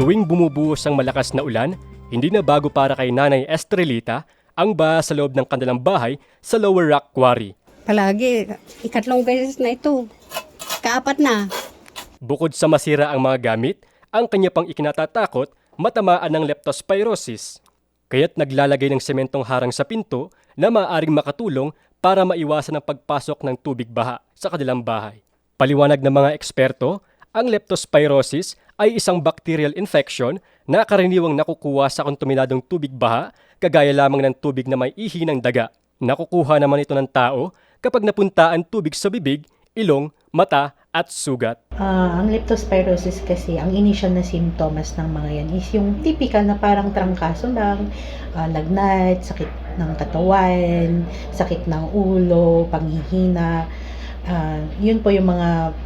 Tuwing bumubuhos ang malakas na ulan, hindi na bago para kay Nanay Estrelita ang baha sa loob ng kanilang bahay sa Lower Rock Quarry. Palagi, ikatlong beses na ito. Kaapat na. Bukod sa masira ang mga gamit, ang kanya pang ikinatatakot matamaan ng leptospirosis. Kaya't naglalagay ng sementong harang sa pinto na maaaring makatulong para maiwasan ang pagpasok ng tubig baha sa kanilang bahay. Paliwanag ng mga eksperto, ang leptospirosis ay isang bacterial infection na karaniwang nakukuha sa kontaminadong tubig baha kagaya lamang ng tubig na may ihi ng daga. Nakukuha naman ito ng tao kapag napunta ang tubig sa bibig, ilong, mata at sugat. Ah, ang leptospirosis kasi, ang initial na symptoms ng mga yan is yung typical na parang trangkaso lang, ah, lagnat, sakit ng katawan, sakit ng ulo, panghihina. Ah, yun po yung mga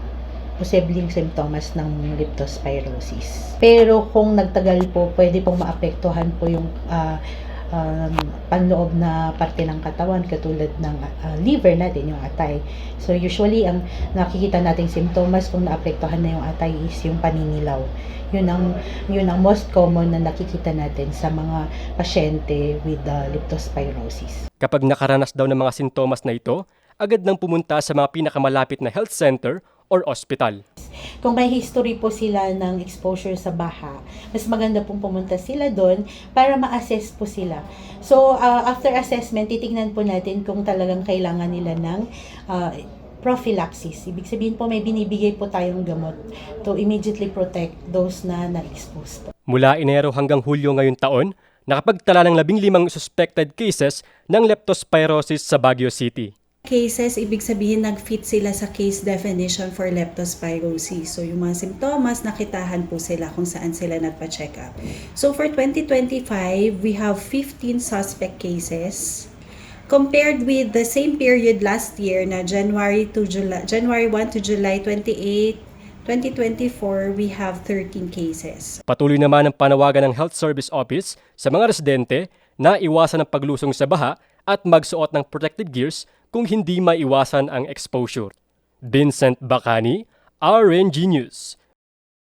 posibleng symptoms ng leptospirosis. Pero kung nagtagal po, pwede pong maapektuhan po yung ah, um, panloob na parte ng katawan katulad ng ah, liver natin, yung atay. So usually ang nakikita nating simptomas kung naapektuhan na yung atay is yung paninilaw. Yun ang yun ang most common na nakikita natin sa mga pasyente with the leptospirosis. Kapag nakaranas daw ng mga sintomas na ito, agad nang pumunta sa mga pinakamalapit na health center or ospital. Kung may history po sila ng exposure sa baha, mas maganda pong pumunta sila doon para ma-assess po sila. So, uh, after assessment, titignan po natin kung talagang kailangan nila ng uh, prophylaxis. Ibig sabihin po, may binibigay po tayong gamot to immediately protect those na na-expose po. Mula Enero hanggang Hulyo ngayong taon, nakapagtala ng labing limang suspected cases ng leptospirosis sa Baguio City. Cases, ibig sabihin nag-fit sila sa case definition for leptospirosis. So, yung mga simptomas, nakitahan po sila kung saan sila nagpa-check up. So, for 2025, we have 15 suspect cases. Compared with the same period last year na January to July, January 1 to July 28, 2024, we have 13 cases. Patuloy naman ang panawagan ng Health Service Office sa mga residente na iwasan ang paglusong sa baha at magsuot ng protective gears kung hindi maiwasan ang exposure. Vincent Bacani, RNG News.